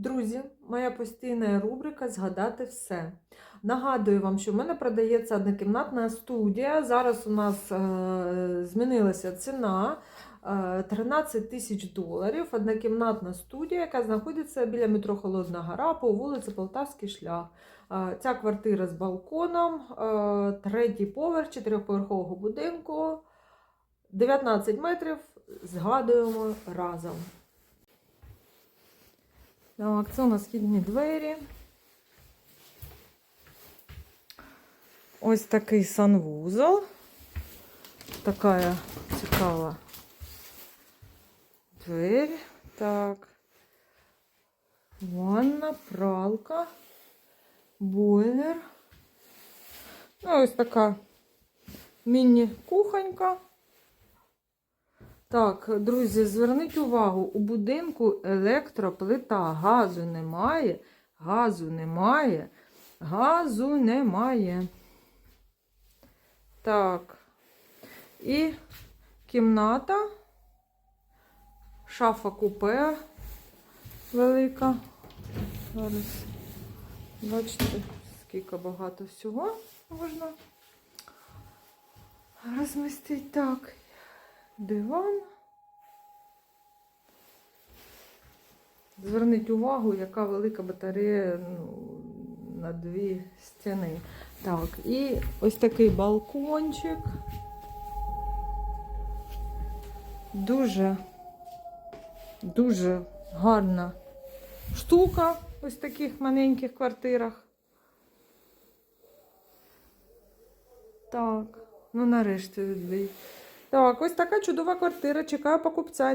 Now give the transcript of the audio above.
Друзі, моя постійна рубрика Згадати все. Нагадую вам, що в мене продається однокімнатна студія. Зараз у нас е, змінилася ціна е, 13 тисяч доларів. Однокімнатна студія, яка знаходиться біля метро Холодна Гора по вулиці Полтавський шлях. Е, ця квартира з балконом, е, третій поверх чотирьохповерхового будинку. 19 метрів. Згадуємо разом. Так, це у нас східні двері. Ось такий санвузол. Така цікава двері. Так. Ванна, пралка, бойлер. Ну, ось така міні-кухонька. Так, друзі, зверніть увагу, у будинку електроплита, газу немає, газу немає, газу немає. Так. І кімната, шафа купе велика. Зараз, бачите, скільки багато всього можна розмістити. Так, диван. Зверніть увагу, яка велика батарея ну, на дві стіни. Так, і ось такий балкончик. Дуже, дуже гарна штука в ось таких маленьких квартирах. Так, ну нарешті відбій. Так, ось така чудова квартира. Чекаю покупця.